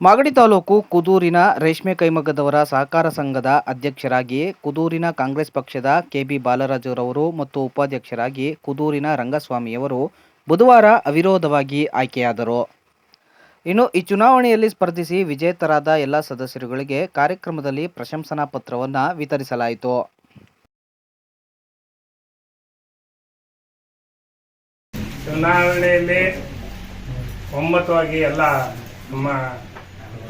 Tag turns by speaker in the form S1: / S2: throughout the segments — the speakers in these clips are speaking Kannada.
S1: ಮಾಗಡಿ ತಾಲೂಕು ಕುದೂರಿನ ರೇಷ್ಮೆ ಕೈಮಗ್ಗದವರ ಸಹಕಾರ ಸಂಘದ ಅಧ್ಯಕ್ಷರಾಗಿ ಕುದೂರಿನ ಕಾಂಗ್ರೆಸ್ ಪಕ್ಷದ ಕೆಬಿ ಬಾಲರಾಜುರವರು ಮತ್ತು ಉಪಾಧ್ಯಕ್ಷರಾಗಿ ಕುದೂರಿನ ರಂಗಸ್ವಾಮಿಯವರು ಬುಧವಾರ ಅವಿರೋಧವಾಗಿ ಆಯ್ಕೆಯಾದರು. ಇನ್ನು ಈ ಚುನಾವಣೆಯಲ್ಲಿ ಸ್ಪರ್ಧಿಸಿ ವಿಜೇತರಾದ ಎಲ್ಲ ಸದಸ್ಯರುಗಳಿಗೆ ಕಾರ್ಯಕ್ರಮದಲ್ಲಿ ಪ್ರಶಂಸನಾ ಪತ್ರವನ್ನು ವಿತರಿಸಲಾಯಿತು.
S2: ಚುನಾವಣೆಯಲ್ಲಿ ಒಮ್ಮತವಾಗಿ ಎಲ್ಲ ನಮ್ಮ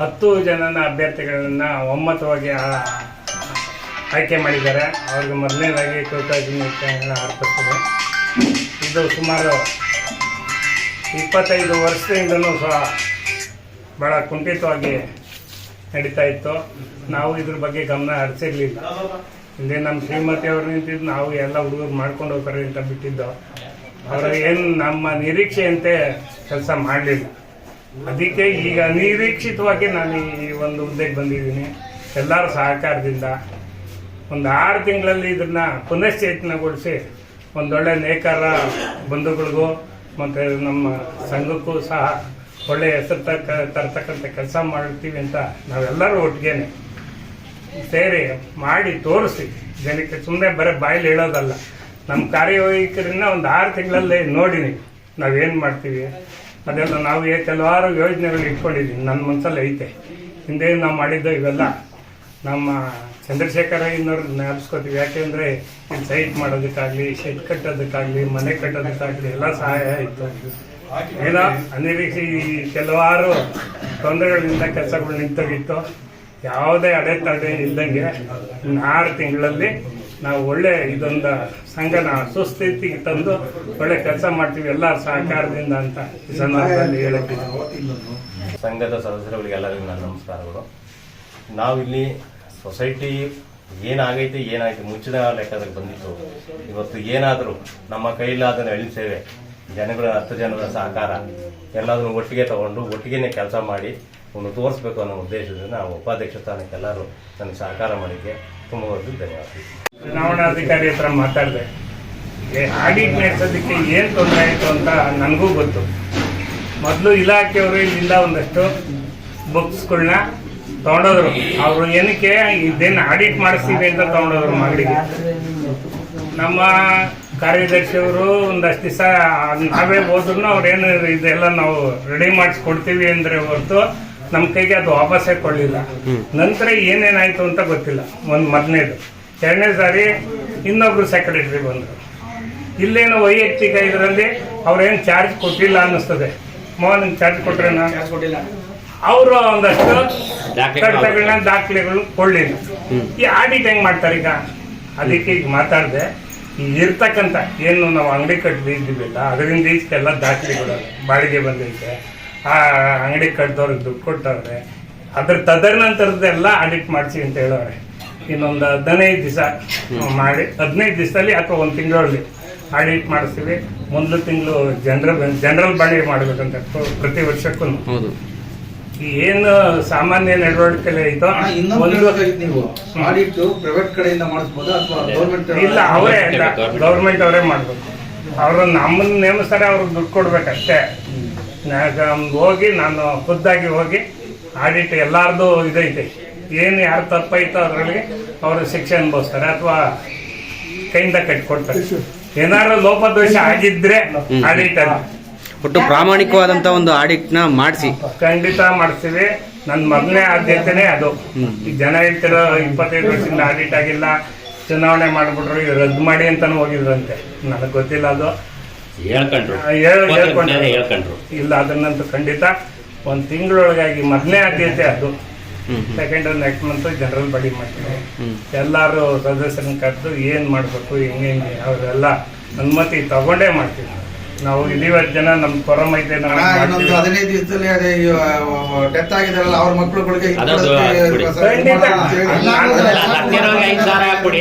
S2: ಹತ್ತು ಜನನ ಅಭ್ಯರ್ಥಿಗಳನ್ನ ಒಮ್ಮತವಾಗಿ ಆಯ್ಕೆ ಮಾಡಿದ್ದಾರೆ. ಅವ್ರಿಗೆ ಮೊದಲನೇದಾಗಿ ಕೃತಜ್ಞತೆಯನ್ನು ಅರ್ಪಿಸ್ತದೆ ಇದು ಸುಮಾರು ಇಪ್ಪತ್ತೈದು ವರ್ಷದಿಂದಲೂ ಸಹ ಭಾಳ ಕುಂಠಿತವಾಗಿ ನಡೀತಾ ಇತ್ತು. ನಾವು ಇದ್ರ ಬಗ್ಗೆ ಗಮನ ಹರಿಸಿರ್ಲಿಲ್ಲ. ಇಲ್ಲಿ ನಮ್ಮ ಶ್ರೀಮತಿ ಅವರು ನಿಂತಿದ್ದು, ನಾವು ಎಲ್ಲ ಹುಡುಗರು ಮಾಡ್ಕೊಂಡು ಹೋಗ್ತಾರೆ ಅಂತ ಬಿಟ್ಟಿದ್ದು. ಅವರು ಏನು ನಮ್ಮ ನಿರೀಕ್ಷೆಯಂತೆ ಕೆಲಸ ಮಾಡಲಿಲ್ಲ. ಅದಕ್ಕೆ ಈಗ ಅನಿರೀಕ್ಷಿತವಾಗಿ ನಾನು ಈ ಒಂದು ಹುದ್ದೆಗೆ ಬಂದಿದ್ದೀನಿ. ಎಲ್ಲರ ಸಹಕಾರದಿಂದ ಒಂದು ಆರು ತಿಂಗಳಲ್ಲಿ ಇದನ್ನ ಪುನಶ್ಚೇತನಗೊಳಿಸಿ ಒಂದೊಳ್ಳೆ ನೇಕಾರ ಬಂಧುಗಳಿಗೂ ಮತ್ತು ನಮ್ಮ ಸಂಘಕ್ಕೂ ಸಹ ಒಳ್ಳೆಯ ಹೆಸರು ತಕ್ಕ, ತರ್ತಕ್ಕಂಥ ಕೆಲಸ ಮಾಡ್ತೀವಿ ಅಂತ ನಾವೆಲ್ಲರೂ ಒಟ್ಟಿಗೆನೆ ಸೇರಿ ಮಾಡಿ ತೋರಿಸಿ. ಜನಕ್ಕೆ ಸುಮ್ಮನೆ ಬರೀ ಬಾಯಲ್ಲಿ ಹೇಳೋದಲ್ಲ. ನಮ್ಮ ಕಾರ್ಯವೈಖರಿನ ಒಂದು ಆರು ತಿಂಗಳಲ್ಲಿ ನೋಡಿನಿ. ನಾವೇನು ಮಾಡ್ತೀವಿ? ಅದೆಲ್ಲ ನಾವು ಕೆಲವಾರು ಯೋಜನೆಗಳು ಇಟ್ಕೊಂಡಿದ್ದೀವಿ ನನ್ನ ಮನಸ್ಸಲ್ಲಿ ಐತೆ. ಹಿಂದೆ ನಾವು ಮಾಡಿದ್ದು ಇವೆಲ್ಲ. ನಮ್ಮ ಚಂದ್ರಶೇಖರ ಇನ್ನವ್ರು ಜ್ಞಾಪಿಸ್ಕೋತೀವಿ. ಯಾಕೆಂದರೆ ಇಲ್ಲಿ ಸೈಟ್ ಮಾಡೋದಕ್ಕಾಗಲಿ ಶೆಡ್ ಕಟ್ಟೋದಕ್ಕಾಗಲಿ, ಮನೆ ಕಟ್ಟೋದಕ್ಕಾಗಲಿ ಎಲ್ಲ ಸಹಾಯ ಆಯಿತು. ಏನೋ? ಅನಿರೀಕ್ಷೆ ಕೆಲವಾರು ತೊಂದರೆಗಳಿಂದ ಕೆಲಸಗಳು ನಿಂತೋಗಿತ್ತು. ಯಾವುದೇ ಅಡೆತಡೆ ಇನ್ನು ಆರು ತಿಂಗಳಲ್ಲಿ ನಾವು ಒಳ್ಳೆ ಇದೊಂದು ಸಂಘನ ಸುಸ್ಥಿತಿಗೆ ತಂದು ಒಳ್ಳೆ ಕೆಲಸ ಮಾಡ್ತೀವಿ ಎಲ್ಲ ಸಹಕಾರದಿಂದ ಅಂತ ಈ ಸಂದರ್ಭದಲ್ಲಿ
S3: ಸಂಘದ ಸದಸ್ಯರುಗಳಿಗೆಲ್ಲರಿಗೂ ನನ್ನ ನಮಸ್ಕಾರಗಳು. ನಾವಿಲ್ಲಿ ಸೊಸೈಟಿ ಏನಾಗೈತೆ, ಏನಾಯ್ತು, ಮುಚ್ಚಿದ ಲೆಕ್ಕದಲ್ಲಿ ಬಂದಿತ್ತು. ಇವತ್ತು ಏನಾದರೂ ನಮ್ಮ ಕೈಲಾದ ಎಳಿ ಸೇವೆ, ಜನಗಳ, ಹತ್ತು ಜನರ ಸಹಕಾರ, ಎಲ್ಲಾದ್ರೂ ಒಟ್ಟಿಗೆ ತಗೊಂಡು ಒಟ್ಟಿಗೆನೆ ಕೆಲಸ ಮಾಡಿ ಒಂದು ತೋರಿಸ್ಬೇಕು ಅನ್ನೋ ಉದ್ದೇಶದಿಂದ ನಾವು ಉಪಾಧ್ಯಕ್ಷ ಸ್ಥಾನಕ್ಕೆ ಎಲ್ಲರೂ ನನಗೆ ಸಹಕಾರ ಮಾಡಿದ್ದೆ ತುಂಬ ಧನ್ಯವಾದ
S2: ಚುನಾವಣಾಧಿಕಾರಿ ಹತ್ರ ಮಾತಾಡಿದೆ. ಆಡಿಟ್ ನಡೆಸೋದಕ್ಕೆ ಏನು ತೊಂದರೆ ಆಯಿತು ಅಂತ ನನಗೂ ಗೊತ್ತು. ಮೊದಲು ಇಲಾಖೆಯವರು ಇಲ್ಲಿಂದ ಒಂದಷ್ಟು ಬುಕ್ಸ್ಗಳನ್ನ ತಗೊಂಡೋದ್ರು. ಅವರು ಏನಕ್ಕೆ ಇದೇನು ಆಡಿಟ್ ಮಾಡಿಸ್ತೀವಿ ಅಂತ ತಗೊಂಡೋದ್ರು ಮಗಳಿಗೆ. ನಮ್ಮ ಕಾರ್ಯದರ್ಶಿಯವರು ಒಂದಷ್ಟು ದಿವಸ ನಾವೇ ಹೋದ್ರು ಅವ್ರೇನು ಇದೆಲ್ಲ ನಾವು ರೆಡಿ ಮಾಡಿಸ್ಕೊಡ್ತೀವಿ ಅಂದ್ರೆ ಹೊರತು ನಮ್ಮ ಕೈಗೆ ಅದು ವಾಪಸ್ಸೇ ಕೊಡಲಿಲ್ಲ. ನಂತರ ಏನೇನಾಯ್ತು ಅಂತ ಗೊತ್ತಿಲ್ಲ. ಒಂದು ಮೊದಲನೇದು ಎರಡನೇ ಸಾರಿ ಇನ್ನೊಬ್ರು ಸೆಕ್ರೆಟರಿ ಬಂದರು. ಇಲ್ಲೇನು ವೈಯಕ್ತಿಕ ಇದರಲ್ಲಿ ಅವ್ರೇನು ಚಾರ್ಜ್ ಕೊಟ್ಟಿಲ್ಲ ಅನ್ನಿಸ್ತದೆ. ಮೋಹನ್ ಚಾರ್ಜ್ ಕೊಟ್ರೇನ? ಅವರು ಒಂದಷ್ಟು ಕಡತಗಳನ್ನ ದಾಖಲೆಗಳು ಕೊಡಲಿಲ್ಲ. ಈ ಆಡಿಟ್ ಹೆಂಗೆ ಮಾಡ್ತಾರೆ ಈಗ? ಅದಕ್ಕೆ ಈಗ ಮಾತಾಡಿದೆ. ಈ ಇರ್ತಕ್ಕಂಥ ಏನು ನಾವು ಅಂಗಡಿ ಕಟ್ಟಿದ್ದೀವಲ್ಲ ಅದರಿಂದ ಈಚೆಗೆಲ್ಲ ದಾಖಲೆಗಳು ಬಾಡಿಗೆ ಬಂದೈತೆ. ಆ ಅಂಗಡಿ ಕಟ್ಟಿದವ್ರಿಗೆ ದುಡ್ಡು ಕೊಟ್ಟವ್ರೆ. ಅದ್ರ ತದನಂತರದ್ದೆಲ್ಲ ಆಡಿಟ್ ಮಾಡಿಸಿ ಅಂತ ಹೇಳೋರೆ ಇನ್ನೊಂದು ಹದಿನೈದು ದಿವಸ ಮಾಡಿ ಹದಿನೈದು ದಿವಸದಲ್ಲಿ ಅಥವಾ ಒಂದು ತಿಂಗಳಲ್ಲಿ ಆಡಿಟ್ ಮಾಡಿಸ್ತೀವಿ ಮೊದಲು ತಿಂಗಳು ಜನರಲ್ ಜನರಲ್ ಬಾಡಿ ಮಾಡ್ಬೇಕಂತ ಪ್ರ- ಪ್ರತಿ ವರ್ಷಕ್ಕೂ.
S1: ಹೌದು.
S2: ಏನು ಸಾಮಾನ್ಯ ನಡವಳಿಕೆ ಐತೋ
S4: ನೀವು ಆಡಿಟ್ ಪ್ರೈವೇಟ್ ಕಡೆಯಿಂದ ಮಾಡಿಸ್ಬೋದಾ ಅಥವಾ ಗೌರ್ಮೆಂಟ್
S2: ಇಲ್ಲ ಅವರೇ ಗೌರ್ಮೆಂಟ್ ಅವರೇ ಮಾಡ್ಬೇಕು. ಅವರು ನಮ್ಮನ್ನ ನೇಮಿಸ್ತಾರೆ ಅವ್ರಿಗೆ ದುಡ್ಡು ಕೊಡ್ಬೇಕಷ್ಟೇ. ಹೋಗಿ ನಾನು ಖುದ್ದಾಗಿ ಹೋಗಿ ಆಡಿಟ್ ಎಲ್ಲಾರ್ದು ಇದೈತೆ. ಏನು ಯಾರು ತಪ್ಪೈತೋ ಅದರಲ್ಲಿ ಅವರು ಶಿಕ್ಷೆ ಅನುಭವಿಸ್ತಾರೆ ಅಥವಾ ಕೈಯಿಂದ ಕಟ್ಕೊಡ್ತಾರೆ. ಏನಾದ್ರು ಲೋಪದೋಷ ಆಗಿದ್ರೆ ಆಡಿಟ್ ಅಲ್ಲಿ.
S5: ಒಟ್ಟು ಪ್ರಾಮಾಣಿಕವಾದಂತ ಒಂದು ಆಡಿಟ್ನ ಮಾಡಿಸಿ.
S2: ಖಂಡಿತ ಮಾಡಿಸ್ತೀವಿ ನನ್ನ ಮೊದಲನೇ ಆದ್ಯತೆನೆ ಅದು. ಈ ಜನ ಹೇಳ್ತಿರೋ ಇಪ್ಪತ್ತೈದು ವರ್ಷದಿಂದ ಆಡಿಟ್ ಆಗಿಲ್ಲ ಚುನಾವಣೆ ಮಾಡ್ಬಿಟ್ರು ಇವ್ರು ರದ್ದು ಮಾಡಿ ಅಂತಾನು ಹೋಗಿದ್ರಂತೆ. ನನಗೆ ಗೊತ್ತಿಲ್ಲ ಅದು.
S6: ಹೇಳ್ಕೊಂಡ್ರು.
S2: ಹೇಳ್ಕೊಂಡ್ರು. ಇಲ್ಲ ಅದನ್ನಂತೂ ಖಂಡಿತ ಒಂದು ತಿಂಗಳೊಳಗಾಗಿ ಮೊದಲನೇ ಆದ್ಯತೆ ಅದು. Second next month general body ಮಾಡ್ತೀನಿ ಎಲ್ಲಾರು ಸದಸ್ಯರನ್ನ ಕರೆದು ಏನ್ ಮಾಡ್ಬೇಕು ಹೆಂಗೆ ಹೆಂಗೆ ಅವರೆಲ್ಲ ಅನುಮತಿ ತಗೊಂಡೇ ಮಾಡ್ತೀವಿ. ನಾವು ಇಲ್ಲಿವತ್ತು ಜನ ನಮ್ ಕೊರಮ್ ಐತೆ ನಾವು
S4: ಇನ್ನೊಂದು ಹದಿನೈದು ದಿವಸದಲ್ಲಿ ಅದೇ ಡೆತ್ ಆಗಿದಾರಲ್ಲ ಅವ್ರ ಮಕ್ಕಳುಗಳಿಗೆ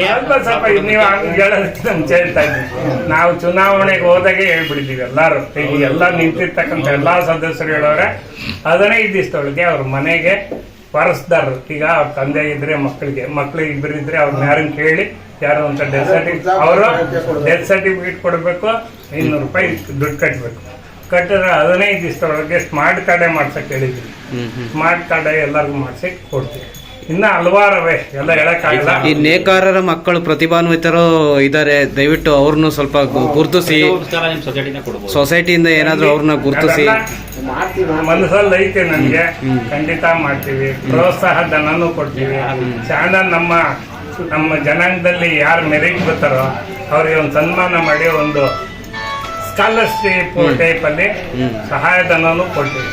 S2: ಸ್ವಲ್ಪ ಸ್ವಲ್ಪ ನೀವು ಹಂಗ್ ಹೇಳೋದಕ್ಕೆ ಮುಂಚೆ ಹೇಳ್ತಾ ಇದ್ದೀನಿ ನಾವು ಚುನಾವಣೆಗೆ ಹೋದಾಗೆ ಹೇಳ್ಬಿಡ್ತೀವಿ ಎಲ್ಲಾರು ಈಗ ಎಲ್ಲ ನಿಂತಿರ್ತಕ್ಕಂಥ ಎಲ್ಲಾ ಸದಸ್ಯರು ಹೇಳೋರೆ ಹದಿನೈದು ದಿವಸದೊಳಗೆ ಅವ್ರ ಮನೆಗೆ ವಾರಸ್ದಾರರು ಈಗ ಅವ್ರ ತಂದೆ ಇದ್ರೆ ಮಕ್ಕಳಿಗೆ ಮಕ್ಳು ಇಬ್ಬರಿದ್ರೆ ಅವ್ರ ಅವ್ರನ್ನ ಯಾರನ್ನ ಕೇಳಿ ಯಾರು ಅಂತ ಡೆತ್ ಸರ್ಟಿಫಿಕೇಟ್ ಅವರು ಡೆತ್ ಸರ್ಟಿಫಿಕೇಟ್ ಕೊಡಬೇಕು ಐನೂರು ರೂಪಾಯಿ ದುಡ್ಡು ಕಟ್ಟಬೇಕು ಕಟ್ಟಿದ್ರೆ ಹದಿನೈದು ದಿವಸದೊಳಗೆ ಸ್ಮಾರ್ಟ್ ಕಾರ್ಡೇ ಮಾಡ್ಸಕ್ಕೆ ಹೇಳಿದ್ವಿ
S5: ಹ್ಮ್ ಹ್ಮ್.
S2: ಸ್ಮಾರ್ಟ್ ಕಾರ್ಡೇ ಎಲ್ಲರಿಗೂ ಮಾಡಿಸಿ ಕೊಡ್ತೀವಿ. ಇನ್ನ ಹಲವಾರವೇ ಎಲ್ಲ ಹೇಳಕ್ಕಾಗಲ್ಲ.
S5: ಈ ನೇಕಾರರ ಮಕ್ಕಳು ಪ್ರತಿಭಾನ್ವಿತರು ಇದ್ದಾರೆ ದಯವಿಟ್ಟು ಅವ್ರನ್ನು ಸ್ವಲ್ಪ ಗು- ಗುರುತಿಸಿ. ಸೊಸೈಟಿಯಿಂದ ಏನಾದ್ರೂ ಅವ್ರನ್ನ ಗುರುತಿಸಿ.
S2: ಅದೆಲ್ಲ ಮನಸ್ಸಲ್ಲಿ ಐತೆ ನನಗೆ. ಖಂಡಿತ ಮಾಡ್ತೀವಿ. ಪ್ರೋತ್ಸಾಹ ಧನನೂ ಕೊಡ್ತೀವಿ. ಚಾನಲ್ ನಮ್ಮ ನಮ್ಮ ಜನಾಂಗದಲ್ಲಿ ಯಾರು ಮೆರಿಟ್ ಬರ್ತಾರೋ ಅವ್ರಿಗೆ ಒಂದು ಸನ್ಮಾನ ಮಾಡಿ ಒಂದು ಸ್ಕಾಲರ್ಶಿಪ್ ಟೈಪಲ್ಲಿ ಸಹಾಯಧನನೂ ಕೊಡ್ತೀವಿ.